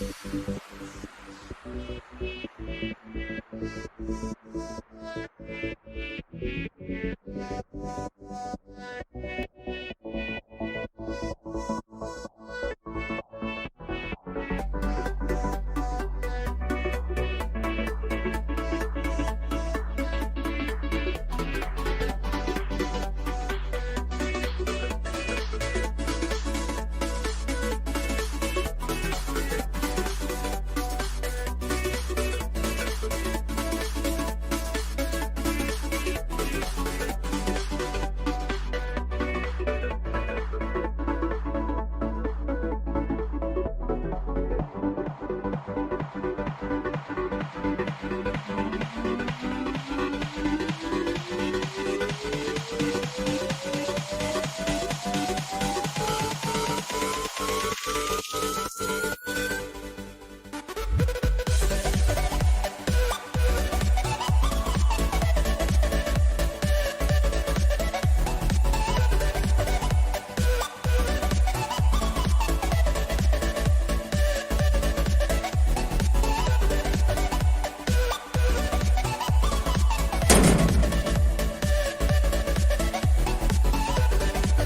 Thank you.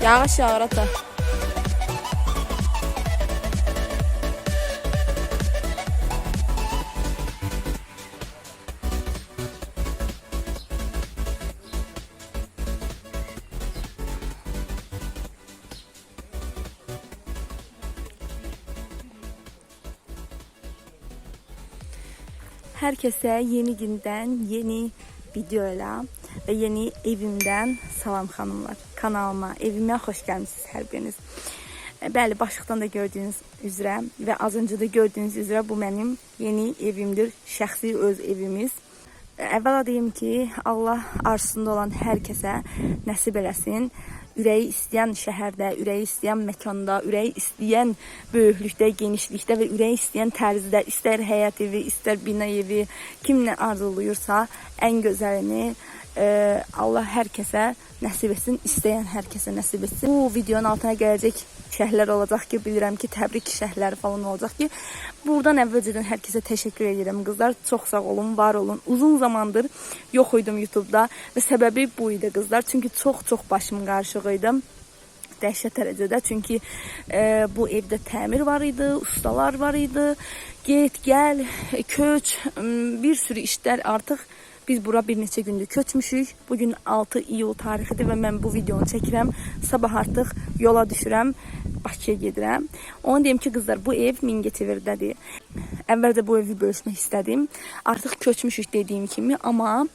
Yağış yağır ata. Herkese yeni günden yeni videoyla ve yeni evimden salam xanımlar. Kanalıma, evime hoş gelmişsiniz hər biriniz. E, Bəli, başlıqdan da gördüyünüz üzrə və az öncə də gördüyünüz üzrə bu mənim yeni evimdir. Şəxsi öz evimiz. E, Əvvəla deyim ki, Allah arzusunda olan hər kəsə nəsib eləsin. Ürəyi istəyən şəhərdə, ürəyi istəyən məkanda, ürəyi istəyən böyüklükdə, genişlikdə və ürəyi istəyən tərzdə, istər həyat evi, istər bina evi, kim nə arzuluyursa, ən gözəlini e, Allah hər kəsə nəsib etsin, istəyən hər nəsib etsin. Bu videonun altına gələcək şərhlər olacaq ki, bilirəm ki, təbrik şərhləri falan olacaq ki, buradan əvvəlcədən hər kəsə təşəkkür edirəm. Qızlar çox sağ olun, var olun. Uzun zamandır yox idim YouTube-da və səbəbi bu idi qızlar. Çünki çox-çox başım qarışıq idi dəhşət dərəcədə. Çünki e, bu evdə təmir var idi, ustalar var idi. Get, gəl, köç, bir sürü işlər artıq biz bura bir neçə gündür köçmüşük. Bugün 6 iyul tarixidir və mən bu videonu çəkirəm. Sabah artıq yola düşürəm. Bakıya gedirəm. Onu deyim ki, qızlar, bu ev Mingəçevirdədir. Əvvəlcə bu evi bölüşmək istədim. Artıq köçmüşük dediyim kimi, amma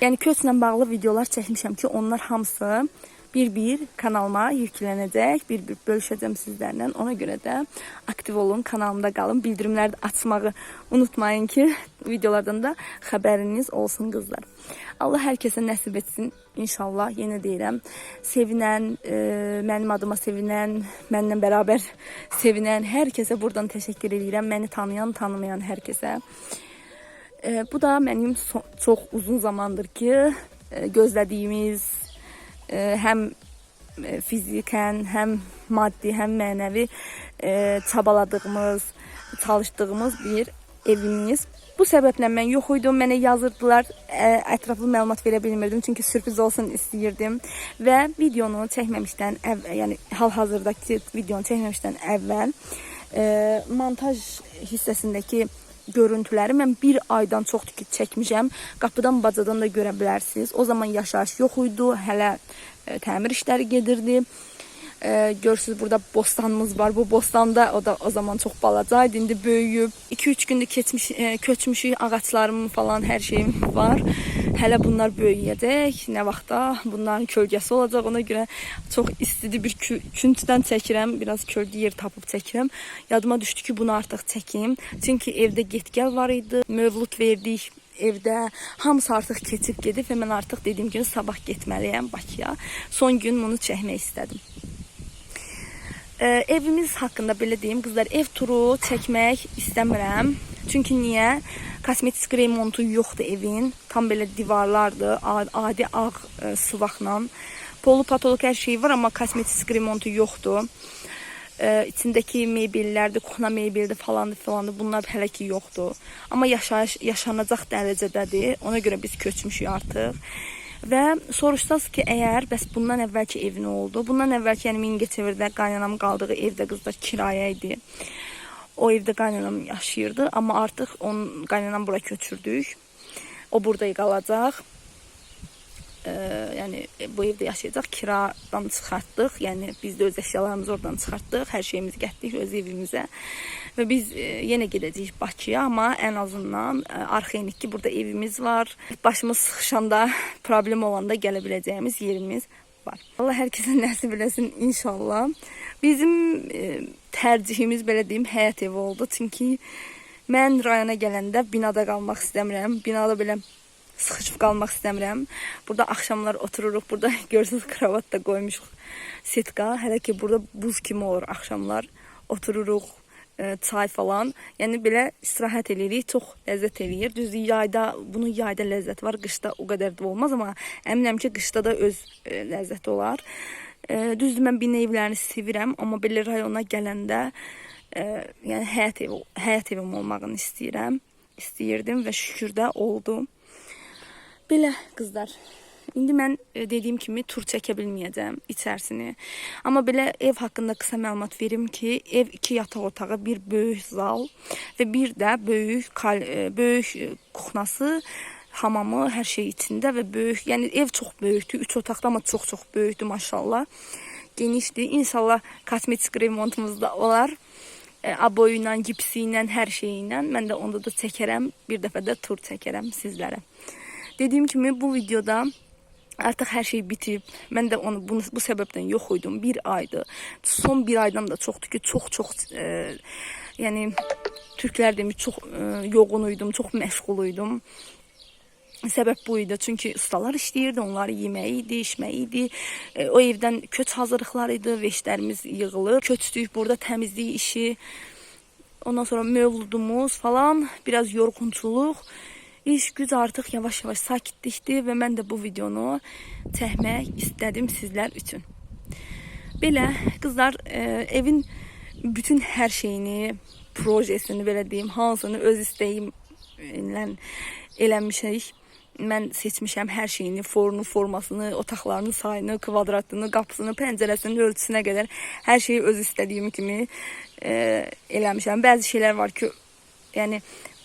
yəni köçlə bağlı videolar çəkmişəm ki, onlar hamısı bir-bir kanalıma yüklənəcək, bir-bir bölüşəcəm sizlərlə. Ona görə də aktiv olun, kanalımda qalın. Bildirimləri açmağı unutmayın ki, videolardan da xəbəriniz olsun qızlar. Allah hər kəsə nəsib etsin inşallah. Yenə deyirəm, sevinən, e, mənim adıma sevinən, mənimlə bərabər sevinən hər kəsə buradan təşəkkür edirəm. Məni tanıyan, tanımayan hər kəsə. E, bu da mənim so çox uzun zamandır ki, e, gözlədiyimiz e, həm e, fizikən, həm maddi, həm mənəvi e, çabaladığımız, çalışdığımız bir evimiz. Bu səbəblə mən yox idim, mənə yazırdılar, ətraflı məlumat verə bilmirdim çünki sürpriz olsun istəyirdim və videonu çəkməmişdən əvvəl, yəni hal-hazırdakı videonu çəkməmişdən əvvəl ə, montaj hissəsindəki görüntüləri mən bir aydan çoxdur ki çəkmişəm. Qapıdan bacadan da görə bilərsiniz. O zaman yaşayış yox idi, hələ ə, təmir işləri gedirdi. Ee, görürsünüz burada bostanımız var. Bu bostanda o da o zaman çok balacaydı. İndi böyüyüb. 2-3 gündür keçmiş, e, köçmüşük. Ağaçlarım falan hər şeyim var. Hələ bunlar böyüyəcək. Nə vaxtda bunların kölgəsi olacaq. Ona görə çox istidir bir kü- küncdən çəkirəm. Biraz kölgə yer tapıb çəkirəm. Yadıma düşdü ki, bunu artıq çəkim. Çünki evdə getgəl var idi. Mövlud verdik evdə hamısı artıq keçib gedib və mən artıq dediyim kimi sabah getməliyəm Bakıya. Son gün bunu çəkmək istədim. Ee, evimiz haqqında belə deyim, qızlar, ev turu çəkmək istəmirəm. Çünki niyə? Kosmetik remontu yoxdur evin. Tam belə divarlardır, adi ağ e, sıvaqla. Polu patolog hər şey var, amma kosmetik remontu yoxdur. e, içindeki mebellərdir, kuxna mebeldir falandır falandır bunlar hələ ki yoxdur. Amma yaşayış yaşanacaq dərəcədədir. Ona görə biz köçmüşük artıq. Və soruşsaz ki, əgər bəs bundan əvvəlki ev nə oldu? Bundan əvvəlki yəni Mingəçevirdə qaynanam qaldığı evdə qızlar kirayə idi. O evdə qaynanam yaşayırdı, amma artıq onun qaynanam bura köçürdük. O burada qalacaq. Ee, yəni bu evdə yaşayacaq. Kiradan çıxartdıq. Yəni biz də öz əşyalarımızı oradan çıxartdıq. Hər şeyimizi gətirdik öz evimizə. Və biz e, yenə gedəcəyik Bakıya, amma ən azından e, arxayınıq ki, burada evimiz var. Başımız sıxışanda, problem olanda gələ biləcəyimiz yerimiz var. Allah hər kəsə nəsib eləsin inşallah. Bizim e, tərcihimiz belə deyim həyat evi oldu. Çünki mən rayona gələndə binada qalmaq istəmirəm. Binada belə sıxışıb qalmaq istəmirəm. Burada axşamlar otururuq. Burada görürsüz kravat da qoymuşuq. Setka. Hələ ki burada buz kimi olur axşamlar. Otururuq e, çay falan. Yəni belə istirahət eləyirik, çox ləzzət eləyir. Düzdür, yayda bunun yayda ləzzəti var, qışda o qədər də olmaz, amma əminəm ki, qışda da öz e, ləzzəti olar. E, düzdür, mən bina evlərini sevirəm, amma belə rayona gələndə e, yəni həyat evi həyat evim olmağını istəyirəm. İstəyirdim və şükür də oldu. Belə qızlar. İndi mən e, dediyim kimi tur çəkə bilməyəcəm içərisini. Amma belə ev haqqında qısa məlumat verim ki, ev 2 yataq otağı, bir böyük zal və bir də böyük e, böyük e, kuxnası, hamamı, hər şey içində və böyük, yəni ev çox böyükdür. 3 otaqda amma çox-çox böyükdür maşallah. Genişdir. İnşallah kosmetik remontumuz da olar. E, aboyu ilə, gipsi ilə, hər şeyi ilə. Mən də onda da çəkərəm. Bir dəfə də tur çəkərəm sizlərə. Dediyim kimi bu videoda artıq hər şey bitib. Mən də onu bunu, bu səbəbdən yox idim. Bir aydı. Son bir aydan da çoxdur ki, çox-çox e, yəni türklər demiş çox e, yoğun idim, çox məşğul idim. Səbəb bu idi. Ustalar işləyirdi, onları yeməyi idi, içməyi. E, o evdən köç hazırlıqları idi, veşlərimiz yığılır. Köçdük, burada təmizlik işi. Ondan sonra mövludumuz falan, biraz yorğunçuluq. İş güc artıq yavaş-yavaş sakitlikdir və mən də bu videonu çəkmək istədim sizlər üçün. Belə qızlar e, evin bütün hər şeyini, projesini belə deyim, hansını öz istəyimlə eləmişik. Mən seçmişəm hər şeyini, forunu, formasını, otaqlarının sayını, kvadratını, qapısını, pəncərəsinin ölçüsünə qədər hər şeyi öz istədiyim kimi e, eləmişəm. Bəzi şeylər var ki, yəni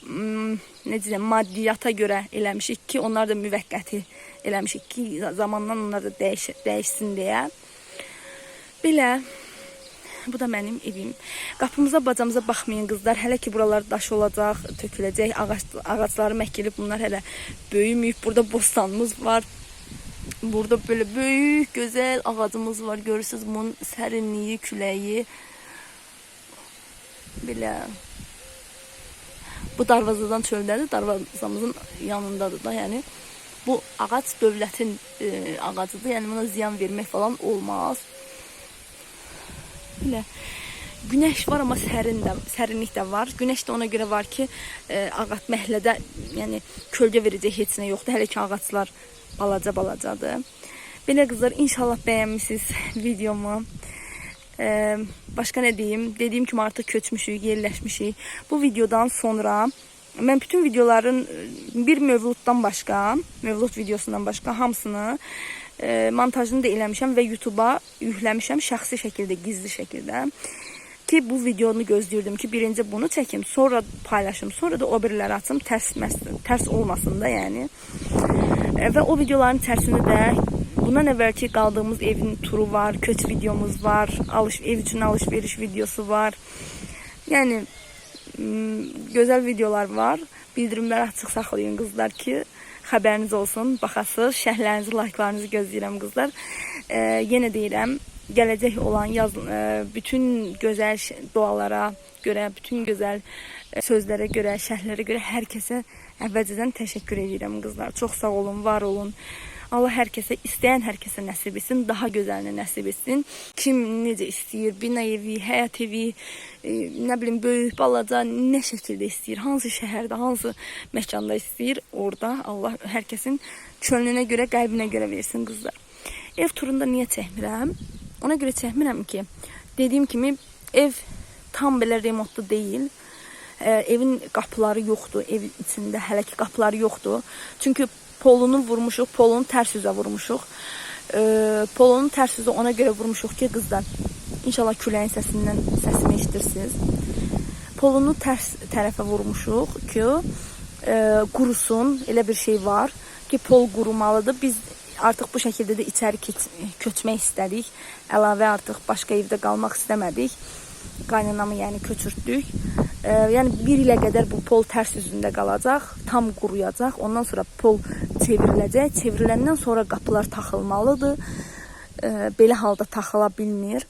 m, ne deyirəm, maddiyata görə eləmişik ki, onlar da müvəqqəti eləmişik ki, zamandan onlar da dəyiş, dəyişsin deyə. Belə bu da mənim evim. Qapımıza, bacamıza baxmayın qızlar. Hələ ki buralar daş olacaq, töküləcək. Ağac ağacları məkilib bunlar hələ böyüməyib. Burada bostanımız var. Burada böyle böyük, gözəl ağacımız var. Görürsüz bunun sərinliyi, küləyi. Belə bu darvazadan çöldədir. Darvazamızın yanındadır da, yəni bu ağac dövlətin e, ağacıdır. Yəni buna ziyan vermək falan olmaz. Belə Güneş var amma sərin də, sərinlik də var. Güneş də ona görə var ki, e, ağac məhəllədə, yəni kölgə verəcək heç nə yoxdur. Hələ ki ağaclar balaca-balacadır. Belə qızlar, inşallah bəyənmisiniz videomu. Ee, başka ne diyeyim? Dediğim kimi artık köçmüşük, yerleşmişik. Bu videodan sonra ben bütün videoların bir mövluddan başqa, mövlud videosundan başqa hamısını e, montajını da eləmişəm və YouTube-a yükləmişəm şəxsi şəkildə, gizli şəkildə. Ki bu videonu gözləyirdim ki, birinci bunu çəkim, sonra paylaşım, sonra da o biriləri açım, tərs, tərs olmasın da yəni. Və o videoların içərisində də Bundan evvelki kaldığımız evin turu var, kötü videomuz var, alış ev için alışveriş videosu var. Yani güzel videolar var. Bildirimləri açıq saxlayın qızlar ki, xəbəriniz olsun, baxasınız, şərhlərinizi, like'larınızı gözləyirəm qızlar. E, yenə deyirəm, gələcək olan yaz e, bütün gözəl dualara görə, bütün gözəl e, sözlərə görə, şərhlərə görə hər kəsə əvvəlcədən təşəkkür edirəm qızlar. Çox sağ olun, var olun. Allah hər kəsə, istəyən hər kəsə nəsib etsin, daha gözəlini nəsib etsin. Kim necə istəyir, bina evi, həyat evi, e, nə bilim böyük, balaca, nə şəkildə istəyir, hansı şəhərdə, hansı məkanda istəyir, orada Allah hər kəsin könlünə görə, qəlbinə görə versin qızlar. Ev turunda niyə çəkmirəm? Ona görə çəkmirəm ki, dediyim kimi ev tam belə remontlu deyil. Ə, evin qapıları yoxdur. Ev içində hələ ki qapıları yoxdur. Çünki polunu vurmuşuq, polunu tərs üzə vurmuşuq. Ə, polunu tərs üzə ona görə vurmuşuq ki, qızlar İnşallah küləyin səsindən səsimi eşidirsiniz. Polunu tərs tərəfə vurmuşuq ki, e, qurusun. Elə bir şey var ki, pol qurumalıdır. Biz artıq bu şəkildə də içəri köçmək istədik. Əlavə artıq başqa evdə qalmaq istəmədik. Qaynanamı yəni köçürtdük. E, yəni bir ilə qədər bu pol tərs üzündə qalacaq, tam quruyacaq. Ondan sonra pol çevriləcək. Çevriləndən sonra qapılar taxılmalıdır. E, belə halda taxıla bilmir.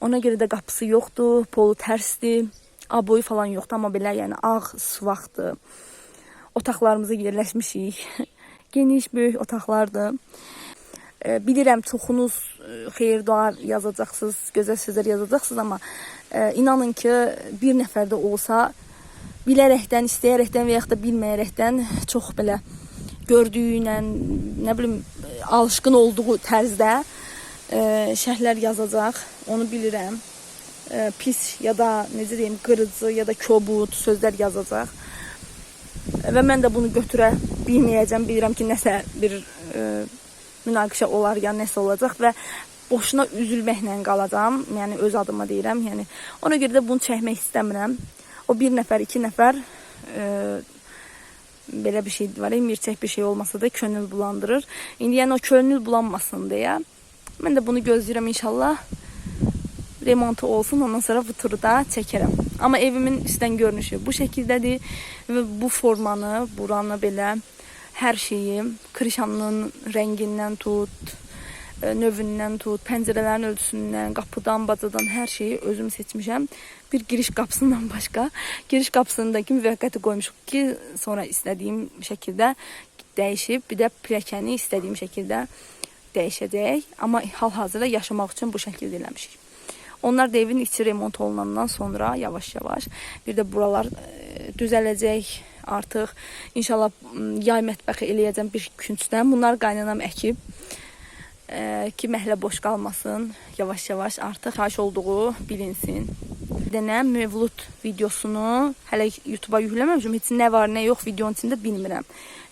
Ona görə də qapısı yoxdur, polu tərsdir, aboyu falan yoxdur, amma belə yəni ağ sıvaqdır. Otaqlarımıza yerləşmişik. Geniş, böyük otaqlardır. E, bilirəm çoxunuz e, xeyir dua yazacaqsınız, gözəl sözlər yazacaqsınız, amma e, inanın ki, bir nəfər də olsa bilərəkdən, istəyərəkdən və yaxud da bilməyərəkdən çox belə gördüyünə, nə bilim, alışqın olduğu tərzdə e, şərhlər yazacaq. Onu bilirəm. E, pis ya da necə deyim, qırıcı ya da kobud sözlər yazacaq. Və mən də bunu götürə bilməyəcəm. Bilirəm ki, nəsə bir e, münaqişə olar ya nəsə olacaq və boşuna üzülməklə qalacağam. Yəni öz adıma deyirəm. Yəni ona görə də bunu çəkmək istəmirəm. O bir nəfər, iki nəfər e, belə bir şey var. Mirçək bir şey olmasa da könül bulandırır. İndi yəni o könül bulanmasın deyə mən də bunu gözləyirəm inşallah. Remontu olsun, ondan sonra bu turu da çəkərəm. Amma evimin üstdən görünüşü bu şəkildədir və bu formanı, buranı belə hər şeyi, krişanın rəngindən tut, e, növündən tut, pəncərələrin ölçüsündən, qapıdan, bacadan hər şeyi özüm seçmişəm. Bir giriş qapısından başqa, giriş qapısındakı müvəqqəti qoymuşuq ki, sonra istədiyim şəkildə dəyişib, bir də pilləkəni istədiyim şəkildə dəyişəcək. Amma hal-hazırda yaşamaq üçün bu şəkildə eləmişik. Onlar da evin içi remont olunandan sonra yavaş-yavaş bir də buralar e, düzələcək artıq. İnşallah yay mətbəxi eləyəcəm bir küncdən. Bunlar qaynanam əkib e, ki məhlə boş qalmasın. Yavaş-yavaş artıq xahiş olduğu bilinsin. Dənə mövlud videosunu hələ YouTube-a yükləməmişəm. Heç nə var, nə yox videonun içində bilmirəm.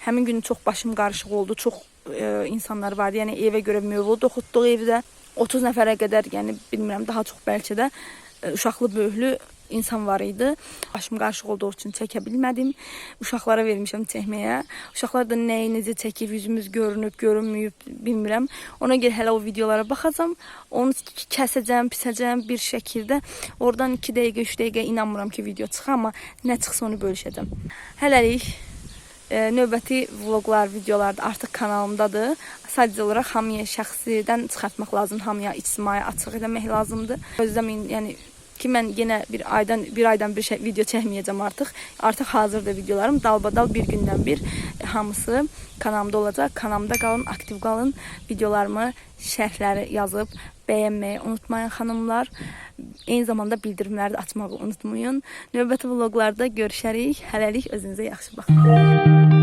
Həmin gün çox başım qarışıq oldu. Çox e, insanlar vardı. Yəni evə görə mövlud oxutduq evdə. 30 nəfərə qədər, yəni bilmirəm, daha çox bəlkə də e, uşaqlı, böyüklü insan var idi. Başım qarışıq olduğu üçün çəkə bilmədim. Uşaqlara vermişəm çəkməyə. Uşaqlar da nəyi necə çəkib, yüzümüz görünüb, görünməyib bilmirəm. Ona görə hələ o videolara baxacağam. Onu kəsəcəm, pisəcəm bir şəkildə. Oradan 2 dəqiqə, 3 dəqiqə inanmıram ki, video çıxar, amma nə çıxsa onu bölüşəcəm. Hələlik e, növbəti vloqlar, videolar da artıq kanalımdadır. Sadəcə olaraq hamıya şəxsidən çıxartmaq lazımdır, hamıya ictimai açıq etmək lazımdır. Gözləməyin, yəni ki mən yenə bir aydan bir aydan bir şey video çəkməyəcəm artıq. Artıq hazırda videolarım dalbadal bir gündən bir e, hamısı kanalımda olacaq. Kanalımda qalın, aktiv qalın. Videolarımı, şərhləri yazıb bəyənməyi unutmayın xanımlar. Eyni zamanda bildirimləri də açmağı unutmayın. Növbəti vloqlarda görüşərik. Hələlik özünüzə yaxşı baxın.